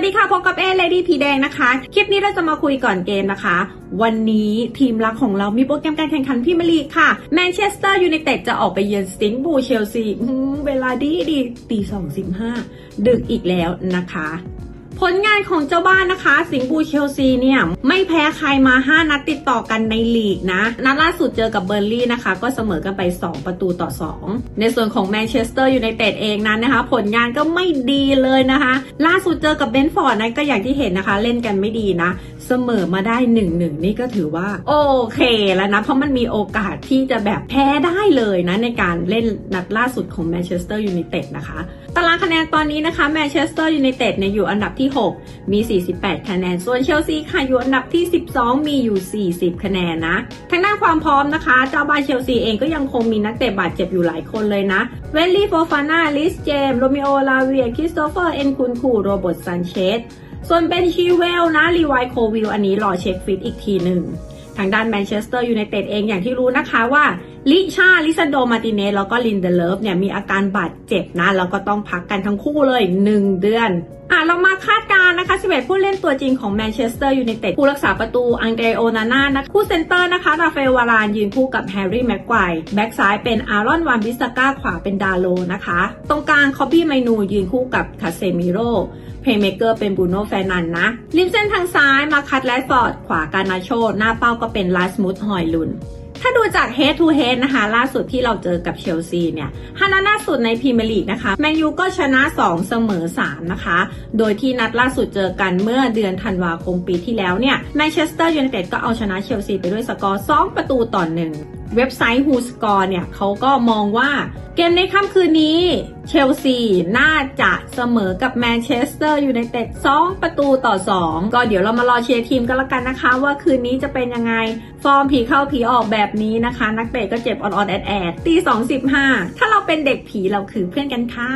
วัสดีค่ะพบกับเอเลดี้ผีแดงนะคะ คลิปนี้เราจะมาคุยก่อนเกมนะคะ วันนี้ทีมรักของเรามีโปรแกรมการแข่งขันพรีเมลีกค่ะแมนเชสเตอร์ยูไนเต็ดจะออกไปเยือนสิงบูเชลซีเวลาดีดีตีสองสิบห้าดึกอีกแล้วนะคะ ผลงานของเจ้าบ้านนะคะ สิงห์บูเชลซีเนี่ยไม่แพ้ใครมา 5 นัดติดต่อกันในลีกนะ นัดล่าสุดเจอกับเบอร์ลี่นะคะ ก็เสมอกันไป 2 ประตูต่อ 2 ในส่วนของแมนเชสเตอร์ยูไนเต็ดเองนั้นนะคะ ผลงานก็ไม่ดีเลยนะคะ ล่าสุดเจอกับเบนฟอร์ดนะก็อย่างที่เห็นนะคะ เล่นกันไม่ดีนะ เสมอมาได้1-1นี่ก็ถือว่า โอเคแล้วนะเพราะมันมีโอกาสที่จะแบบแพ้ได้เลยนะในการเล่นนัดล่าสุดของแมนเชสเตอร์ยูไนเต็ดนะคะตารางคะแนนตอนนี้นะคะแมนเชสเตอร์ยูไนเต็ดเนี่ยอยู่อันดับที่ 6 มี 48 คะแนน ส่วนเชลซีค่ะอยู่อันดับที่ 12 มีอยู่ 40 คะแนนนะ ทางด้านความพร้อมนะคะ เจ้าบ้านเชลซีเองก็ยังคงมีนักเตะบาดเจ็บอยู่หลายคนเลยนะเวลลี่โฟฟาน่าลิสเจมโรมิโอลาเวียคริสโตเฟอร์เอ็นคุนคูโรเบิร์ตซันเชสส่วนเบนชีเวลนะรีไวโควิลอันนี้รอเช็คฟิตอีกทีหนึ่ง ทางด้านแมนเชสเตอร์ยูไนเต็ดเองอย่างที่รู้นะคะว่าลิชา ลิซาโด มาติเนสแล้วก็ลินเดเลฟเนี่ยมีอาการบาดเจ็บนะ แล้วก็ต้องพักกันทั้งคู่เลย 1 เดือนอะเรามาคาดการณ์น 11 ผู้เล่นตัวจริงของแมนเชสเตอร์ยูไนเต็ดผู้รักษาประตูอังเดรโอนาน่านะคู่เซนเตอร์นะคะราฟาเอลวารานยืนคู่กับแฮร์รี่แม็กไกวร์แบ็กซ้ายเป็นอารอนวานบิสก้าขวาเป็นดาโลนะคะ ตรงกลางคอบบี้ไมนูยืนคู่กับคาเซมิโรเพย์เมเกอร์เป็นบูโน่แฟนันนะริมเส้นทางซ้ายมาคัดแลดฟอร์ดขวาการนาโชหน้าเป้าก็เป็นลาสมุธหอยลุน ถ้าดูจาก head to head นะคะ ล่าสุดที่เราเจอกับเชลซีเนี่ยฮานาล่าสุดในพรีเมียร์ลีกนะคะแมนยูก็ชนะ 2 เสมอ 3 นะคะ โดยที่นัดล่าสุดเจอกันเมื่อเดือนธันวาคมปีที่แล้วเนี่ยแมนเชสเตอร์ยูไนเต็ดก็เอาชนะเชลซีไปด้วยสกอร์ 2 ประตูต่อหนึ่งเว็บไซต์ Who Score เนี่ยเขาก็มองว่า กมในค่ำคืนนี้ เชลซีน่าจะเสมอกับแมนเชสเตอร์ยูไนเต็ด2ประตูต่อ 2 ก็เดี๋ยวเรามารอเชียร์ทีมกันละกันนะคะ ว่าคืนนี้จะเป็นยังไง ฟอร์มผีเข้าผีออกแบบนี้นะคะ นักเตะก็เจ็บออนๆแอดแอดตี2.15ถ้าเราเป็นเด็กผีเราคือเพื่อนกันค่ะ